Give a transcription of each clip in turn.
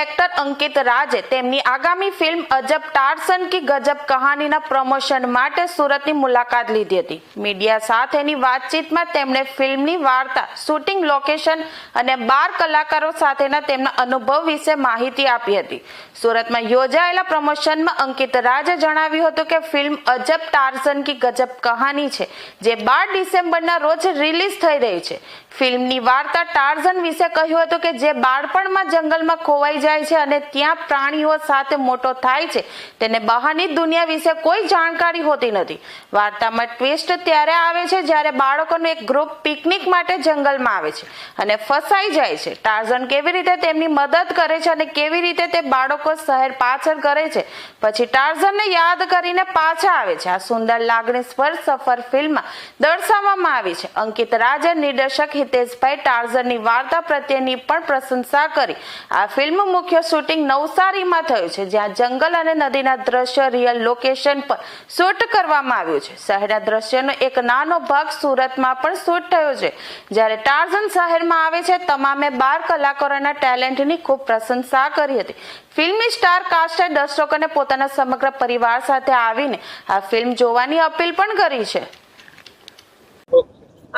Actor અંકિત રાજે તેમની આગામી film અજબ ટાર્સન કી ગજબ કહાનીના પ્રમોશન માટે સુરતની મુલાકાત લીધી હતી. મીડિયા સાથેની વાતચીતમાં તેમણે ફિલ્મની વાર્તા, શૂટિંગ લોકેશન અને બાર કલાકારો સાથેના તેમના અનુભવ વિશે માહિતી આપી હતી. સુરતમાં યોજાયેલા પ્રમોશનમાં અંકિત રાજે જણાવ્યું હતું કે ફિલ્મ અજબ ટાર્સન કી ગજબ કહાની છે, જે બાર ડિસેમ્બરના રોજ રિલીઝ થઈ રહી છે. ફિલ્મની વાર્તા ટાર્ઝન વિશે કહ્યું હતું કે જે બાળપણમાં જંગલમાં ખોવાઈ જાય છે અને ત્યાં પ્રાણીઓ સાથે મોટો થાય છે. તેને બહારની દુનિયા વિશે કોઈ જાણકારી હોતી નથી. વાર્તામાં ટ્વિસ્ટ ત્યારે આવે છે જ્યારે બાળકોનું એક ગ્રુપ પિકનિક માટે જંગલમાં આવે છે અને ફસાઈ જાય છે. ટાર્ઝન કેવી રીતે તેમની મદદ કરે છે અને કેવી રીતે તે બાળકો શહેર પાછળ કરે છે? પછી ટાર્ઝનને યાદ કરીને પાછા આવે છે. આ સુંદર લાગણી સ્પર્શ સફર ફિલ્મમાં દર્શાવવામાં આવી છે. અંકિત રાજન નિર્દેશક હિતેશભાઈ ટાર્ઝનની વાર્તા પ્રત્યેની પણ પ્રશંસા કરી. આ ફિલ્મ મુખ્ય શૂટિંગ નવસારીમાં થયું છે, જ્યાં જંગલ અને નદીના દ્રશ્ય રિયલ લોકેશન પર શૂટ કરવામાં આવ્યું છે. શહેરના દ્રશ્યનો એક નાનો ભાગ સુરતમાં પણ શૂટ થયો છે. જ્યારે ટાર્ઝન શહેરમાં આવે છે, તમામે બાર કલાકારોના ટેલેન્ટની ખૂબ પ્રશંસા કરી હતી. ફિલ્મી સ્ટાર કાસ્ટે દર્શકોને પોતાના સમગ્ર પરિવાર સાથે આવીને આ ફિલ્મ જોવાની અપીલ પણ કરી છે.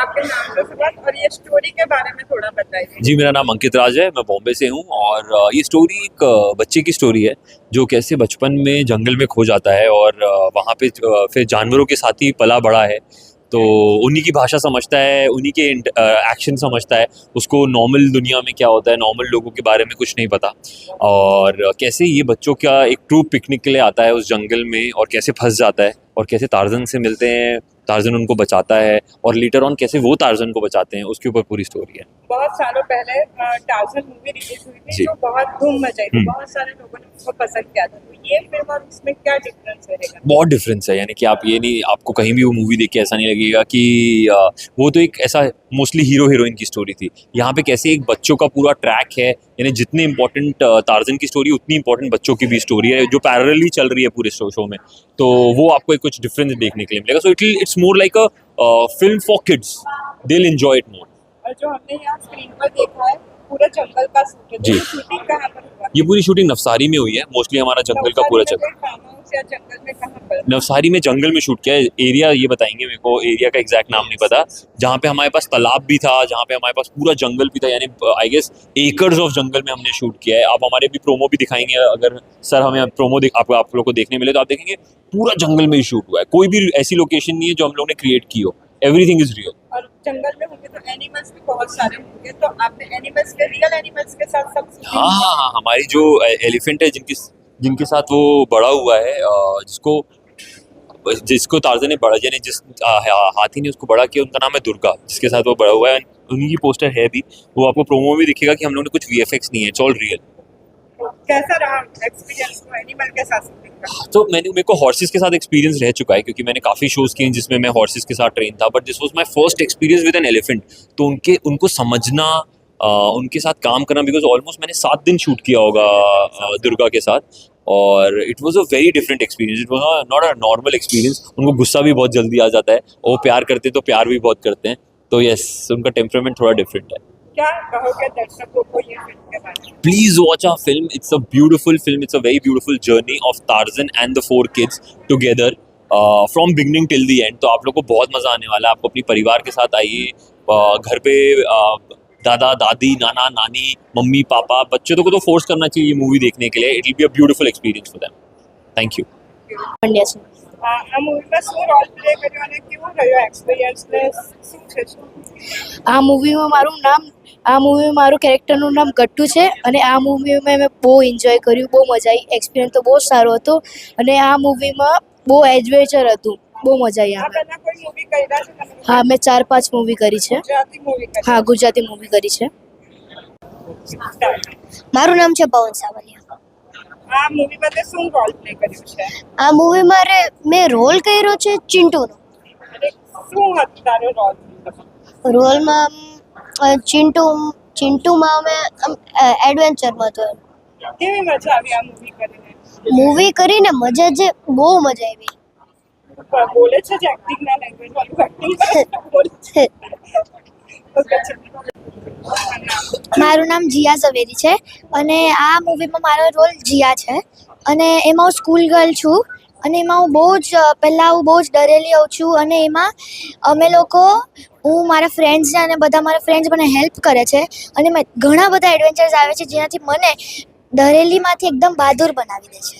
आपके नाम और ये स्टोरी के बारे में थोड़ा बताइए। जी, मेरा नाम अंकित राज है, मैं बॉम्बे से हूँ और ये स्टोरी एक बच्चे की स्टोरी है जो कैसे बचपन में जंगल में खो जाता है और वहाँ पे फिर जानवरों के साथ ही पला बड़ा है। तो उन्हीं की भाषा समझता है, उन्हीं के एक्शन समझता है। उसको नॉर्मल दुनिया में क्या होता है नॉर्मल लोगों के बारे में कुछ नहीं पता। और कैसे ये बच्चों का एक ट्रूप पिकनिक के लिए आता है उस जंगल में और कैसे फंस जाता है और कैसे तारजन से मिलते हैं टार्जन उनको बचाता है और लीटर ऑन कैसे वो टार्जन को बचाते हैं उसके ऊपर पूरी स्टोरी है। बहुत सालों पहले टाउजन मूवी रिलीज़ हुई थी जी। बहुत धूम मचाई थी। हम्म। बहुत सारे लोगों ने उसको पसंद किया था। तो ये फ़िल्म और उसमें क्या डिफरेंस रहेगा? बहुत डिफरेंस है यानी कि आप ये नहीं आपको कहीं भी वो मूवी देख के ऐसा नहीं लगेगा कि वो तो एक ऐसा मोस्टली हीरो हीरोइन की स्टोरी थी। यहाँ पे कैसे एक बच्चों का पूरा ट्रैक है यानी जितने इंपॉर्टेंट टार्जन की स्टोरी उतनी इंपॉर्टेंट बच्चों की भी स्टोरी है जो पैरेलली चल रही है पूरे शो शो में। तो वो आपको एक कुछ डिफरेंस देखने के लिए मिलेगा। So it it's more like a film for kids they enjoy it more और जो हमने यहाँ स्क्रीन पर देखा है पूरा जंगल का शूट है जी। तो शूटिंग कहाँ पर हुआ? ये पूरी शूटिंग नवसारी में हुई है. मोस्टली हमारा जंगल का पूरा चल नवसारी में या जंगल में कहाँ पर नवसारी में जंगल में शूट किया है। एरिया ये बताएँगे मेरे को एरिया का एग्जैक्ट नाम नहीं पता। जहाँ पे हमारे पास तालाब भी था जहाँ पे हमारे पास पूरा जंगल भी था यानी आई गेस एकर्स ऑफ़ जंगल में हमने शूट किया है। आप हमारे भी प्रोमो भी दिखाएँगे अगर सर हमें प्रोमो आप आप लोग को देखने मिले तो आप देखेंगे पूरा जंगल में ही शूट हुआ है। कोई भी ऐसी लोकेशन नहीं है जो हम लोग ने क्रिएट की हो। एवरीथिंग इज़ रियल और जंगल में होंगे तो एनिमल्स भी बहुत सारे होंगे। तो आपने एनिमल्स के रियल एनिमल्स के साथ सब हाँ हाँ हाँ हमारी जो एलिफेंट है जिनकी जिनके साथ वो बड़ा हुआ है जिसको जिसको तारजन ने बड़ा यानी जिस हाथी ने उसको बड़ा किया उनका नाम है दुर्गा जिसके साथ वो बड़ा हुआ है। उन्हीं की पोस्टर है भी वो आपको प्रोमो में दिखेगा कि हम लोग ने कुछ वीएफएक्स नहीं है इट्स ऑल रियल कैसा रहा एक्सपीरियंस एनिमल के साथ तो मैंने मेरे को हॉर्सेस के साथ एक्सपीरियंस रह चुका है क्योंकि मैंने काफ़ी शोज़ किए हैं जिसमें मैं हॉर्सेस के साथ ट्रेन था but this was my first experience with an elephant तो उनके उनको समझना अ, उनके साथ काम करना बिकॉज़ ऑलमोस्ट मैंने सात दिन शूट किया होगा दुर्गा के साथ। और it was a very different experience it was not a normal experience उनको गुस्सा भी बहुत जल्दी आ जाता है। और वो प्यार करते हैं तो प्यार भी बहुत करते हैं। तो यस उनका टेम्परामेंट थोड़ा डिफरेंट है। क्या कहोगे दर्शकों को ये फ़िल्म के बारे में? Please watch our film. It's a beautiful film. It's a very beautiful journey of tarzan and the four kids together uh, from beginning till the तो आप लोग को बहुत मज़ा आने वाला है। आपको अपनी परिवार के साथ आइए। घर पे दादा दादी नाना नानी मम्मी पापा बच्चों को तो फोर्स करना चाहिए मूवी देखने के लिए it will be a beautiful experience for them thank you Pandya છે આ આ મૂવીમાં શું રોલ પ્લે કર્યો અને કેવો રહ્યો એક્સપિરિયન્સ ને શું છે શું આ મૂવીમાં મારું નામ આ મૂવીમાં મારું કેરેક્ટરનું નામ ગટ્ટુ છે અને આ મૂવીમાં મેં બહુ એન્જોય કર્યું બહુ મજા આવી એક્સપિરિયન્સ તો બહુ જ સારો હતો અને આ મૂવીમાં બહુ એડવેન્ચર હતું બહુ મજા આવી મૂવી હા મેં ચાર પાંચ મૂવી કરી છે. મૂવી હા ગુજરાતી મૂવી કરી છે. મારું નામ છે પવન સાવલિયા. આ મૂવીમાં તે શું રોલ પ્લે કર્યું છે? આ મૂવીમાં રે મેં રોલ કર્યો છે ચિંટુનો. રોલમાં ચિંટુ ચિંટુમાં અમે એડવેન્ચરમાં હતો. કેવી મજા આવી આ મૂવી કરીને? મૂવી કરીને મજા જે બહુ મજા આવી. બોલે છે જે એક્ટિંગ ના લેંગ્વેજ વાળું એક્ટિંગ બોલે છે. મારું નામ જીયા ઝવેરી છે અને આ મૂવીમાં મારો રોલ જીયા છે. અને એમાં હું સ્કૂલ ગર્લ છું અને એમાં હું બહુ જ, પહેલાં હું બહુ જ ડરેલી હોઉં છું અને એમાં અમે લોકો, હું, મારા ફ્રેન્ડ્સને અને બધા મારા ફ્રેન્ડ્સ મને હેલ્પ કરે છે. અને મેં ઘણા બધા એડવેન્ચર્સ આવે છે જેનાથી મને ડરેલીમાંથી એકદમ બહાદુર બનાવી દે છે.